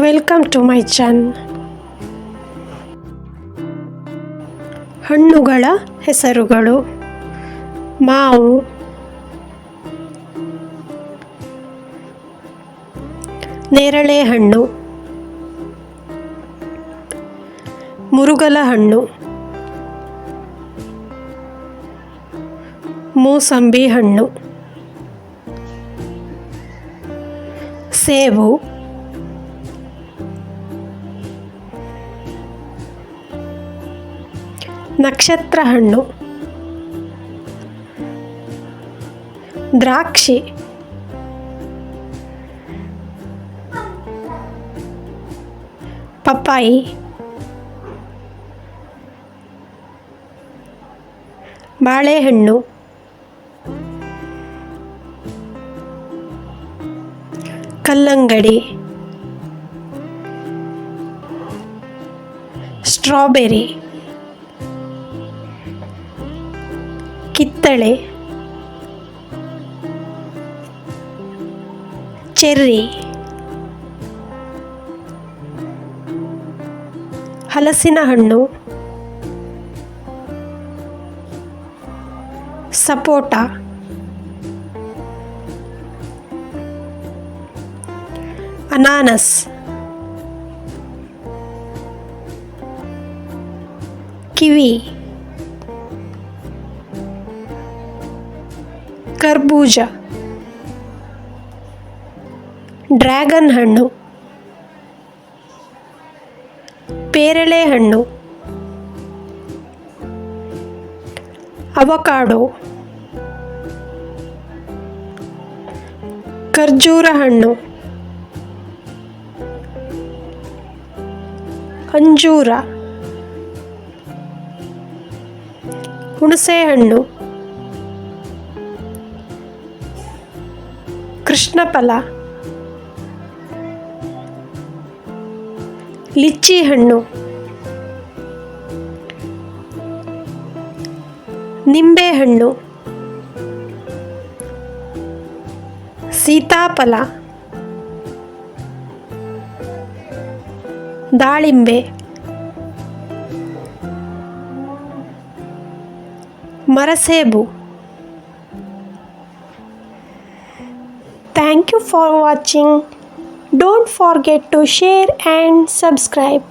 Welcome to my ಚಾನ್ ಹಣ್ಣುಗಳ ಹೆಸರುಗಳು. ಮಾವು. ನೇರಳೆ ಹಣ್ಣು. ಮುರುಗಲ ಹಣ್ಣು ಮೂಸಂಬಿ ಹಣ್ಣು. ಸೇಬು. ನಕ್ಷತ್ರ ಹಣ್ಣು. ದ್ರಾಕ್ಷಿ. ಪಪ್ಪಾಯಿ. ಬಾಳೆಹಣ್ಣು. ಕಲ್ಲಂಗಡಿ. ಸ್ಟ್ರಾಬೆರಿ. ಕಿತ್ತಳೆ ಚೆರ್ರಿ ಹಲಸಿನ ಹಣ್ಣು ಸಪೋಟ ಅನಾನಸ್ ಕಿವಿ. ಕರ್ಬೂಜ ಡ್ರ್ಯಾಗನ್ ಹಣ್ಣು ಪೇರಳೆ ಹಣ್ಣು ಅವಕಾಡೋ ಖರ್ಜೂರ ಹಣ್ಣು ಅಂಜೂರ ಹುಣಸೆ ಹಣ್ಣು ಕೃಷ್ಣಫಲ ಲಿಚ್ಚಿ ಹಣ್ಣು. ನಿಂಬೆಹಣ್ಣು ಸೀತಾಫಲ. ದಾಳಿಂಬೆ. ಮರಸೇಬು. Thank you for watching. Don't forget to share and subscribe.